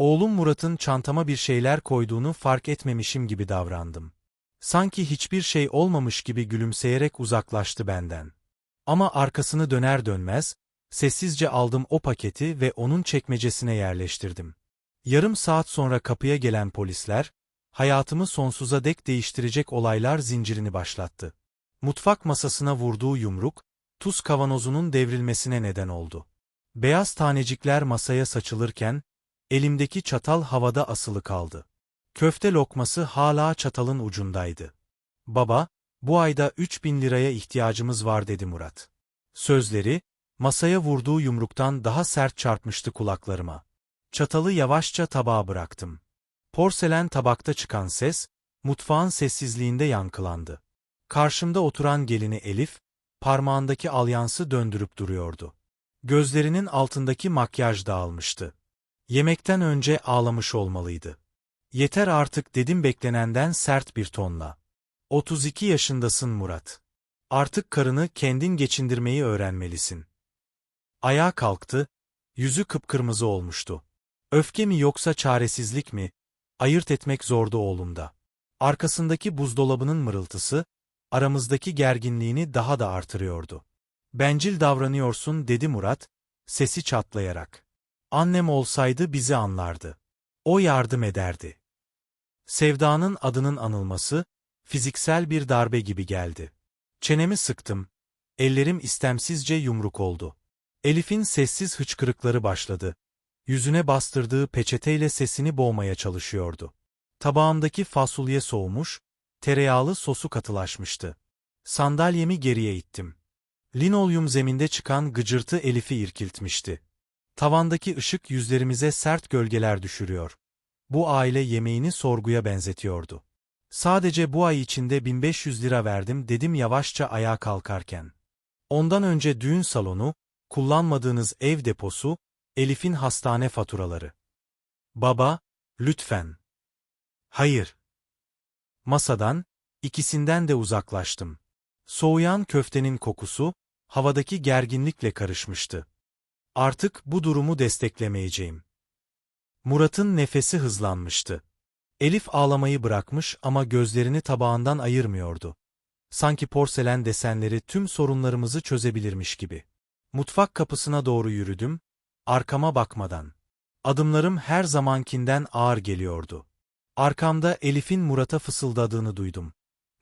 Oğlum Murat'ın çantama bir şeyler koyduğunu fark etmemişim gibi davrandım. Sanki hiçbir şey olmamış gibi gülümseyerek uzaklaştı benden. Ama arkasını döner dönmez, sessizce aldım o paketi ve onun çekmecesine yerleştirdim. Yarım saat sonra kapıya gelen polisler, hayatımı sonsuza dek değiştirecek olaylar zincirini başlattı. Mutfak masasına vurduğu yumruk, tuz kavanozunun devrilmesine neden oldu. Beyaz tanecikler masaya saçılırken, elimdeki çatal havada asılı kaldı. Köfte lokması hala çatalın ucundaydı. Baba, bu ayda 3000 liraya ihtiyacımız var dedi Murat. Sözleri, masaya vurduğu yumruktan daha sert çarpmıştı kulaklarıma. Çatalı yavaşça tabağa bıraktım. Porselen tabakta çıkan ses, mutfağın sessizliğinde yankılandı. Karşımda oturan gelini Elif, parmağındaki alyansı döndürüp duruyordu. Gözlerinin altındaki makyaj dağılmıştı. Yemekten önce ağlamış olmalıydı. Yeter artık dedim beklenenden sert bir tonla. 32 yaşındasın Murat. Artık karını kendin geçindirmeyi öğrenmelisin. Ayağa kalktı, yüzü kıpkırmızı olmuştu. Öfke mi yoksa çaresizlik mi, ayırt etmek zordu oğlumda. Arkasındaki buzdolabının mırıltısı, aramızdaki gerginliğini daha da artırıyordu. Bencil davranıyorsun dedi Murat, sesi çatlayarak. Annem olsaydı bizi anlardı. O yardım ederdi. Sevdanın adının anılması, fiziksel bir darbe gibi geldi. Çenemi sıktım. Ellerim istemsizce yumruk oldu. Elif'in sessiz hıçkırıkları başladı. Yüzüne bastırdığı peçeteyle sesini boğmaya çalışıyordu. Tabağımdaki fasulye soğumuş, tereyağlı sosu katılaşmıştı. Sandalyemi geriye ittim. Linolyum zeminde çıkan gıcırtı Elif'i irkiltmişti. Tavandaki ışık yüzlerimize sert gölgeler düşürüyor. Bu aile yemeğini sorguya benzetiyordu. Sadece bu ay içinde 1500 lira verdim dedim yavaşça ayağa kalkarken. Ondan önce düğün salonu, kullanmadığınız ev deposu, Elif'in hastane faturaları. Baba, lütfen. Hayır. Masadan, ikisinden de uzaklaştım. Soğuyan köftenin kokusu, havadaki gerginlikle karışmıştı. Artık bu durumu desteklemeyeceğim. Murat'ın nefesi hızlanmıştı. Elif ağlamayı bırakmış ama gözlerini tabağından ayırmıyordu. Sanki porselen desenleri tüm sorunlarımızı çözebilirmiş gibi. Mutfak kapısına doğru yürüdüm, arkama bakmadan. Adımlarım her zamankinden ağır geliyordu. Arkamda Elif'in Murat'a fısıldadığını duydum.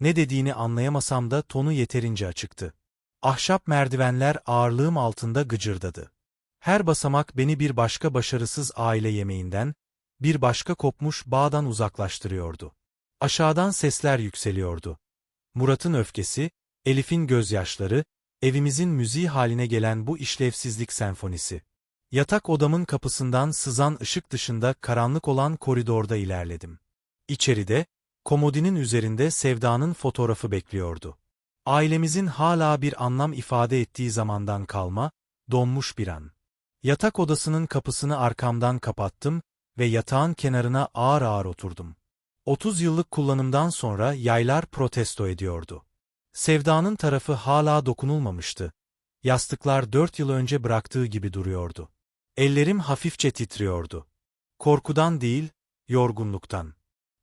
Ne dediğini anlayamasam da tonu yeterince açıktı. Ahşap merdivenler ağırlığım altında gıcırdadı. Her basamak beni bir başka başarısız aile yemeğinden, bir başka kopmuş bağdan uzaklaştırıyordu. Aşağıdan sesler yükseliyordu. Murat'ın öfkesi, Elif'in gözyaşları, evimizin müziği haline gelen bu işlevsizlik senfonisi. Yatak odamın kapısından sızan ışık dışında karanlık olan koridorda ilerledim. İçeride, komodinin üzerinde Sevda'nın fotoğrafı bekliyordu. Ailemizin hala bir anlam ifade ettiği zamandan kalma, donmuş bir an. Yatak odasının kapısını arkamdan kapattım ve yatağın kenarına ağır ağır oturdum. 30 yıllık kullanımdan sonra yaylar protesto ediyordu. Sevda'nın tarafı hala dokunulmamıştı. Yastıklar dört yıl önce bıraktığı gibi duruyordu. Ellerim hafifçe titriyordu. Korkudan değil, yorgunluktan.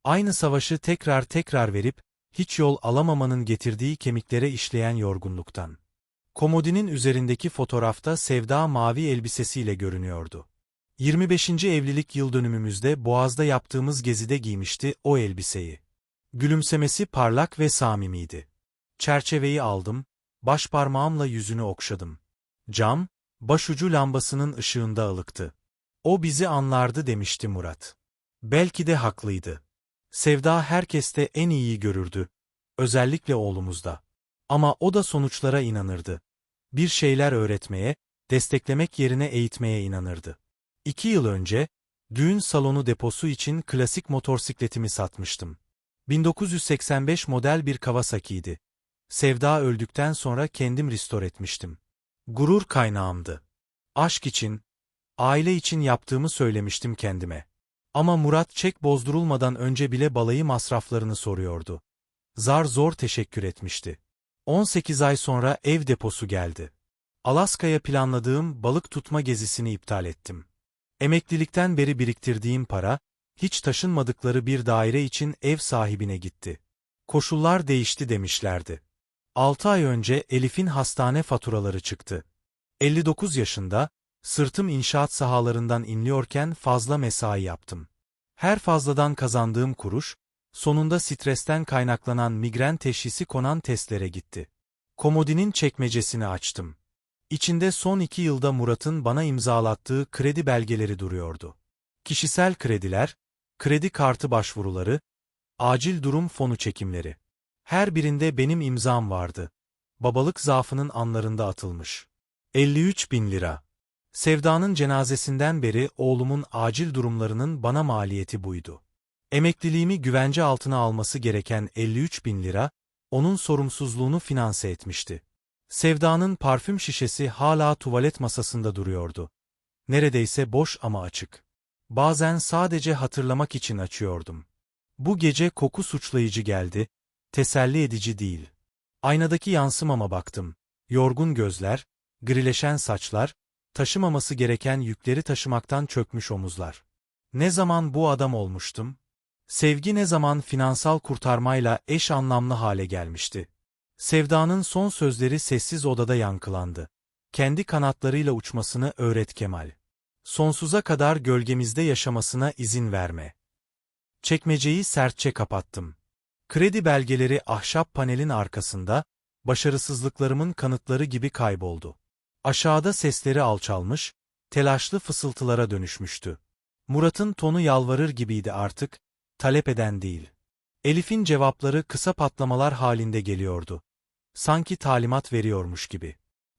Aynı savaşı tekrar tekrar verip, hiç yol alamamanın getirdiği kemiklere işleyen yorgunluktan. Komodinin üzerindeki fotoğrafta Sevda mavi elbisesiyle görünüyordu. 25. evlilik yıl dönümümüzde Boğaz'da yaptığımız gezide giymişti o elbiseyi. Gülümsemesi parlak ve samimiydi. Çerçeveyi aldım, baş parmağımla yüzünü okşadım. Cam, başucu lambasının ışığında ılıktı. O bizi anlardı demişti Murat. Belki de haklıydı. Sevda herkeste en iyiyi görürdü. Özellikle oğlumuzda. Ama o da sonuçlara inanırdı. Bir şeyler öğretmeye, desteklemek yerine eğitmeye inanırdı. İki yıl önce, düğün salonu deposu için klasik motorsikletimi satmıştım. 1985 model bir Kawasaki'ydi. Sevda öldükten sonra kendim restore etmiştim. Gurur kaynağımdı. Aşk için, aile için yaptığımı söylemiştim kendime. Ama Murat çek bozdurulmadan önce bile balayı masraflarını soruyordu. Zar zor teşekkür etmişti. 18 ay sonra ev deposu geldi. Alaska'ya planladığım balık tutma gezisini iptal ettim. Emeklilikten beri biriktirdiğim para, hiç taşınmadıkları bir daire için ev sahibine gitti. Koşullar değişti demişlerdi. 6 ay önce Elif'in hastane faturaları çıktı. 59 yaşında, sırtım inşaat sahalarından inliyorken fazla mesai yaptım. Her fazladan kazandığım kuruş, sonunda stresten kaynaklanan migren teşhisi konan testlere gitti. Komodinin çekmecesini açtım. İçinde son iki yılda Murat'ın bana imzalattığı kredi belgeleri duruyordu. Kişisel krediler, kredi kartı başvuruları, acil durum fonu çekimleri. Her birinde benim imzam vardı. Babalık zaafının anlarında atılmış. 53 bin lira. Sevda'nın cenazesinden beri oğlumun acil durumlarının bana maliyeti buydu. Emekliliğimi güvence altına alması gereken 53 bin lira, onun sorumsuzluğunu finanse etmişti. Sevda'nın parfüm şişesi hala tuvalet masasında duruyordu. Neredeyse boş ama açık. Bazen sadece hatırlamak için açıyordum. Bu gece koku suçlayıcı geldi, teselli edici değil. Aynadaki yansımama baktım. Yorgun gözler, grileşen saçlar, taşımaması gereken yükleri taşımaktan çökmüş omuzlar. Ne zaman bu adam olmuştum? Sevgi ne zaman finansal kurtarmayla eş anlamlı hale gelmişti? Sevda'nın son sözleri sessiz odada yankılandı. Kendi kanatlarıyla uçmasını öğret Kemal. Sonsuza kadar gölgemizde yaşamasına izin verme. Çekmeceyi sertçe kapattım. Kredi belgeleri ahşap panelin arkasında, başarısızlıklarımın kanıtları gibi kayboldu. Aşağıda sesleri alçalmış, telaşlı fısıltılara dönüşmüştü. Murat'ın tonu yalvarır gibiydi artık, talep eden değil. Elif'in cevapları kısa patlamalar halinde geliyordu. Sanki talimat veriyormuş gibi.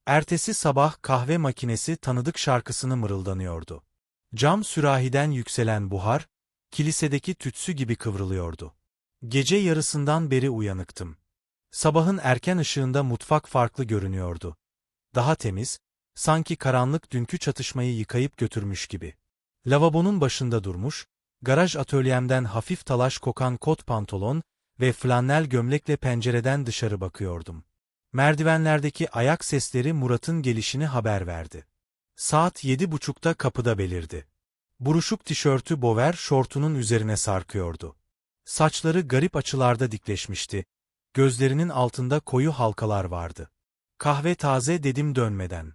Ertesi sabah kahve makinesi tanıdık şarkısını mırıldanıyordu. Cam sürahiden yükselen buhar, kilisedeki tütsü gibi kıvrılıyordu. Gece yarısından beri uyanıktım. Sabahın erken ışığında mutfak farklı görünüyordu. Daha temiz, sanki karanlık dünkü çatışmayı yıkayıp götürmüş gibi. Lavabonun başında durmuş, garaj atölyemden hafif talaş kokan kot pantolon ve flanel gömlekle pencereden dışarı bakıyordum. Merdivenlerdeki ayak sesleri Murat'ın gelişini haber verdi. Saat yedi buçukta kapıda belirdi. Buruşuk tişörtü bover şortunun üzerine sarkıyordu. Saçları garip açılarda dikleşmişti. Gözlerinin altında koyu halkalar vardı. Kahve taze dedim dönmeden.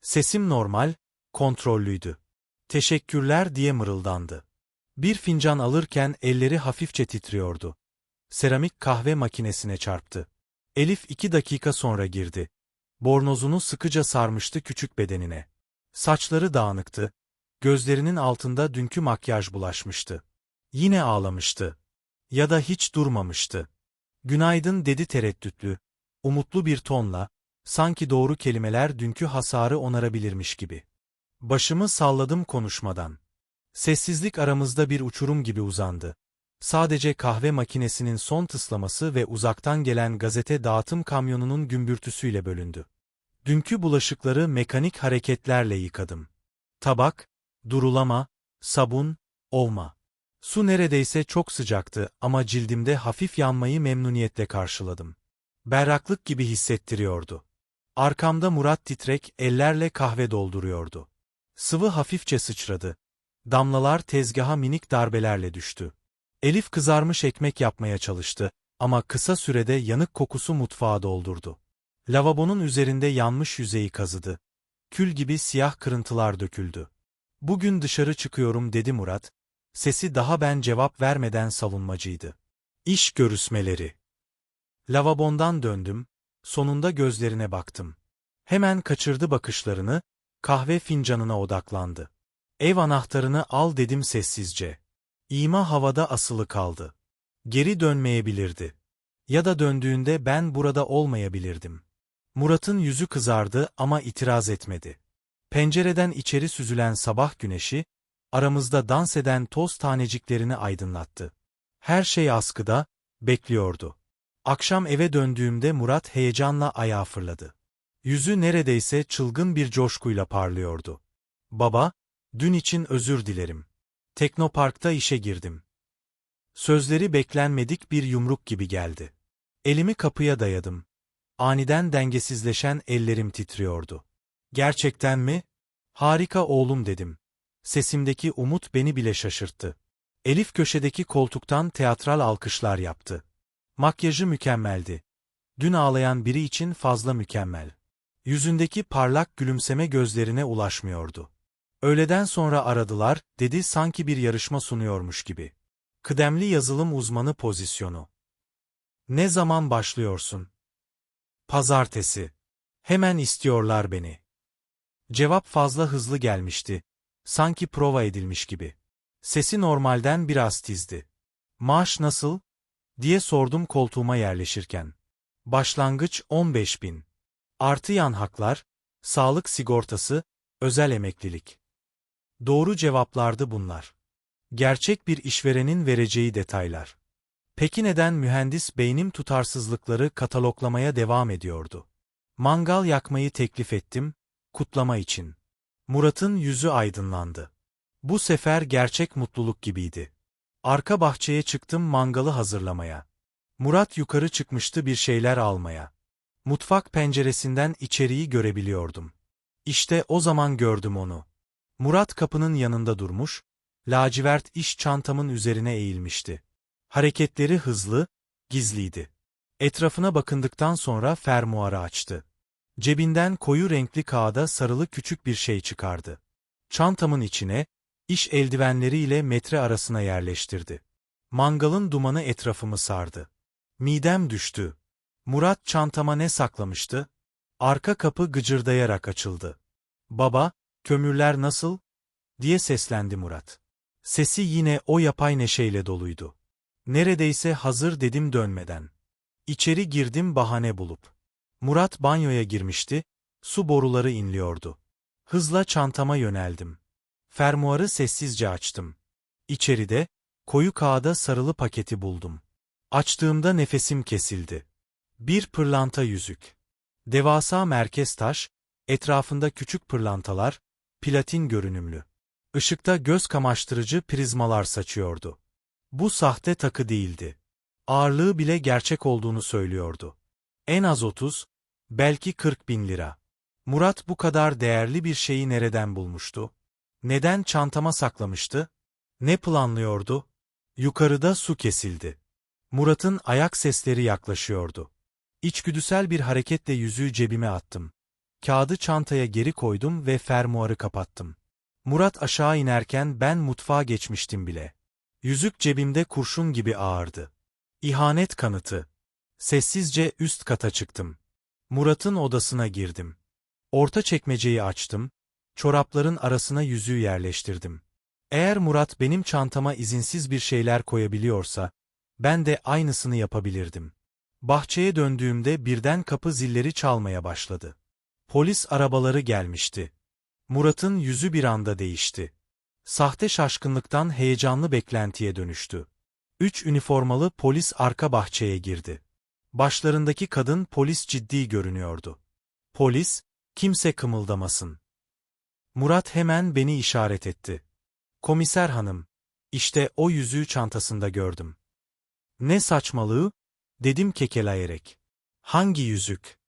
Sesim normal, kontrollüydü. Teşekkürler diye mırıldandı. Bir fincan alırken elleri hafifçe titriyordu. Seramik kahve makinesine çarptı. Elif iki dakika sonra girdi. Bornozunu sıkıca sarmıştı küçük bedenine. Saçları dağınıktı. Gözlerinin altında dünkü makyaj bulaşmıştı. Yine ağlamıştı. Ya da hiç durmamıştı. Günaydın dedi tereddütlü. Umutlu bir tonla, sanki doğru kelimeler dünkü hasarı onarabilirmiş gibi. Başımı salladım konuşmadan. Sessizlik aramızda bir uçurum gibi uzandı. Sadece kahve makinesinin son tıslaması ve uzaktan gelen gazete dağıtım kamyonunun gümbürtüsüyle bölündü. Dünkü bulaşıkları mekanik hareketlerle yıkadım. Tabak, durulama, sabun, ovma. Su neredeyse çok sıcaktı ama cildimde hafif yanmayı memnuniyetle karşıladım. Berraklık gibi hissettiriyordu. Arkamda Murat titrek ellerle kahve dolduruyordu. Sıvı hafifçe sıçradı. Damlalar tezgaha minik darbelerle düştü. Elif kızarmış ekmek yapmaya çalıştı ama kısa sürede yanık kokusu mutfağı doldurdu. Lavabonun üzerinde yanmış yüzeyi kazıdı. Kül gibi siyah kırıntılar döküldü. Bugün dışarı çıkıyorum dedi Murat. Sesi daha ben cevap vermeden savunmacıydı. İş görüşmeleri. Lavabondan döndüm, sonunda gözlerine baktım. Hemen kaçırdı bakışlarını, kahve fincanına odaklandı. Ev anahtarını al dedim sessizce. İma havada asılı kaldı. Geri dönmeyebilirdi. Ya da döndüğünde ben burada olmayabilirdim. Murat'ın yüzü kızardı ama itiraz etmedi. Pencereden içeri süzülen sabah güneşi, aramızda dans eden toz taneciklerini aydınlattı. Her şey askıda, bekliyordu. Akşam eve döndüğümde Murat heyecanla ayağa fırladı. Yüzü neredeyse çılgın bir coşkuyla parlıyordu. Baba, dün için özür dilerim. Teknopark'ta işe girdim. Sözleri beklenmedik bir yumruk gibi geldi. Elimi kapıya dayadım. Aniden dengesizleşen ellerim titriyordu. Gerçekten mi? Harika oğlum dedim. Sesimdeki umut beni bile şaşırttı. Elif köşedeki koltuktan teatral alkışlar yaptı. Makyajı mükemmeldi. Dün ağlayan biri için fazla mükemmel. Yüzündeki parlak gülümseme gözlerine ulaşmıyordu. Öğleden sonra aradılar, dedi sanki bir yarışma sunuyormuş gibi. Kıdemli yazılım uzmanı pozisyonu. Ne zaman başlıyorsun? Pazartesi. Hemen istiyorlar beni. Cevap fazla hızlı gelmişti. Sanki prova edilmiş gibi. Sesi normalden biraz tizdi. Maaş nasıl? diye sordum koltuğuma yerleşirken. Başlangıç 15 bin. Artı yan haklar, sağlık sigortası, özel emeklilik. Doğru cevaplardı bunlar. Gerçek bir işverenin vereceği detaylar. Peki neden mühendis beynim tutarsızlıkları kataloglamaya devam ediyordu? Mangal yakmayı teklif ettim, kutlama için. Murat'ın yüzü aydınlandı. Bu sefer gerçek mutluluk gibiydi. Arka bahçeye çıktım mangalı hazırlamaya. Murat yukarı çıkmıştı bir şeyler almaya. Mutfak penceresinden içeriği görebiliyordum. İşte o zaman gördüm onu. Murat kapının yanında durmuş, lacivert iş çantamın üzerine eğilmişti. Hareketleri hızlı, gizliydi. Etrafına bakındıktan sonra fermuarı açtı. Cebinden koyu renkli kağıda sarılı küçük bir şey çıkardı. Çantamın içine, iş eldivenleriyle metre arasına yerleştirdi. Mangalın dumanı etrafımı sardı. Midem düştü. Murat çantama ne saklamıştı? Arka kapı gıcırdayarak açıldı. Baba, kömürler nasıl? diye seslendi Murat. Sesi yine o yapay neşeyle doluydu. Neredeyse hazır dedim dönmeden. İçeri girdim bahane bulup. Murat banyoya girmişti, su boruları inliyordu. Hızla çantama yöneldim. Fermuarı sessizce açtım. İçeride, koyu kağıda sarılı paketi buldum. Açtığımda nefesim kesildi. Bir pırlanta yüzük. Devasa merkez taş, etrafında küçük pırlantalar, platin görünümlü. Işıkta göz kamaştırıcı prizmalar saçıyordu. Bu sahte takı değildi. Ağırlığı bile gerçek olduğunu söylüyordu. En az 30, belki 40 bin lira. Murat bu kadar değerli bir şeyi nereden bulmuştu? Neden çantama saklamıştı? Ne planlıyordu? Yukarıda su kesildi. Murat'ın ayak sesleri yaklaşıyordu. İçgüdüsel bir hareketle yüzüğü cebime attım. Kağıdı çantaya geri koydum ve fermuarı kapattım. Murat aşağı inerken ben mutfağa geçmiştim bile. Yüzük cebimde kurşun gibi ağırdı. İhanet kanıtı. Sessizce üst kata çıktım. Murat'ın odasına girdim. Orta çekmeceyi açtım, çorapların arasına yüzüğü yerleştirdim. Eğer Murat benim çantama izinsiz bir şeyler koyabiliyorsa, ben de aynısını yapabilirdim. Bahçeye döndüğümde birden kapı zilleri çalmaya başladı. Polis arabaları gelmişti. Murat'ın yüzü bir anda değişti. Sahte şaşkınlıktan heyecanlı beklentiye dönüştü. Üç üniformalı polis arka bahçeye girdi. Başlarındaki kadın polis ciddi görünüyordu. Polis, kimse kımıldamasın. Murat hemen beni işaret etti. Komiser hanım, işte o yüzüğü çantasında gördüm. Ne saçmalığı? Dedim kekeleyerek. Hangi yüzük?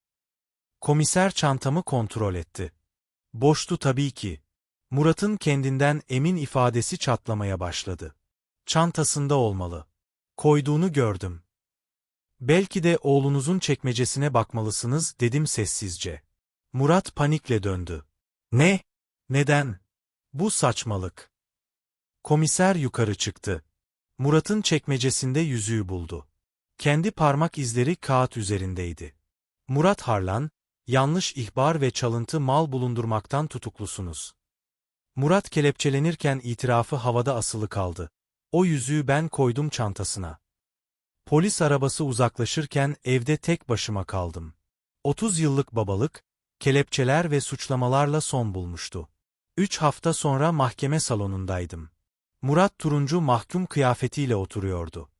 Komiser çantamı kontrol etti. Boştu tabii ki. Murat'ın kendinden emin ifadesi çatlamaya başladı. Çantasında olmalı. Koyduğunu gördüm. Belki de oğlunuzun çekmecesine bakmalısınız dedim sessizce. Murat panikle döndü. Ne? Neden? Bu saçmalık. Komiser yukarı çıktı. Murat'ın çekmecesinde yüzüğü buldu. Kendi parmak izleri kağıt üzerindeydi. Murat Harlan, yanlış ihbar ve çalıntı mal bulundurmaktan tutuklusunuz. Murat kelepçelenirken itirafı havada asılı kaldı. O yüzüğü ben koydum çantasına. Polis arabası uzaklaşırken evde tek başıma kaldım. 30 yıllık babalık, kelepçeler ve suçlamalarla son bulmuştu. Üç hafta sonra mahkeme salonundaydım. Murat turuncu mahkum kıyafetiyle oturuyordu.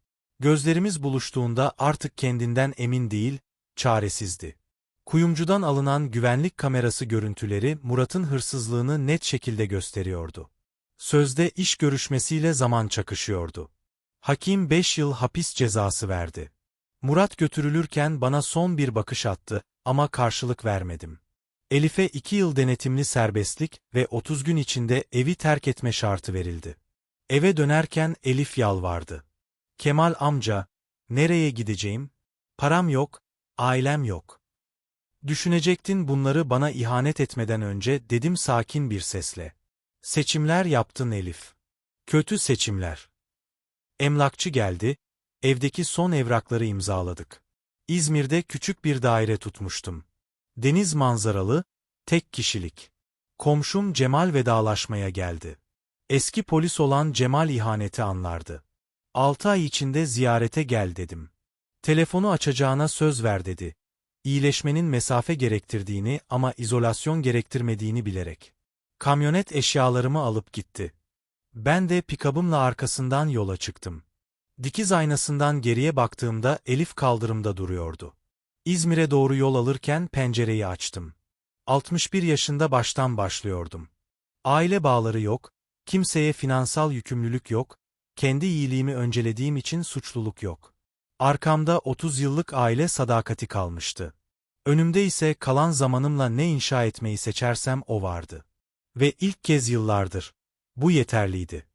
Gözlerimiz buluştuğunda artık kendinden emin değil, çaresizdi. Kuyumcudan alınan güvenlik kamerası görüntüleri Murat'ın hırsızlığını net şekilde gösteriyordu. Sözde iş görüşmesiyle zaman çakışıyordu. Hakim 5 yıl hapis cezası verdi. Murat götürülürken bana son bir bakış attı ama karşılık vermedim. Elif'e 2 yıl denetimli serbestlik ve 30 gün içinde evi terk etme şartı verildi. Eve dönerken Elif yalvardı. Kemal amca, nereye gideceğim? Param yok, ailem yok. Düşünecektin bunları bana ihanet etmeden önce dedim sakin bir sesle. Seçimler yaptın Elif. Kötü seçimler. Emlakçı geldi, evdeki son evrakları imzaladık. İzmir'de küçük bir daire tutmuştum. Deniz manzaralı, tek kişilik. Komşum Cemal vedalaşmaya geldi. Eski polis olan Cemal ihaneti anlardı. Altı ay içinde ziyarete gel dedim. Telefonu açacağına söz ver dedi. İyileşmenin mesafe gerektirdiğini ama izolasyon gerektirmediğini bilerek. Kamyonet eşyalarımı alıp gitti. Ben de pikabımla arkasından yola çıktım. Dikiz aynasından geriye baktığımda Elif kaldırımda duruyordu. İzmir'e doğru yol alırken pencereyi açtım. 61 yaşında baştan başlıyordum. Aile bağları yok, kimseye finansal yükümlülük yok, kendi iyiliğimi öncelediğim için suçluluk yok. Arkamda 30 yıllık aile sadakati kalmıştı. Önümde ise kalan zamanımla ne inşa etmeyi seçersem o vardı. Ve ilk kez yıllardır. Bu yeterliydi.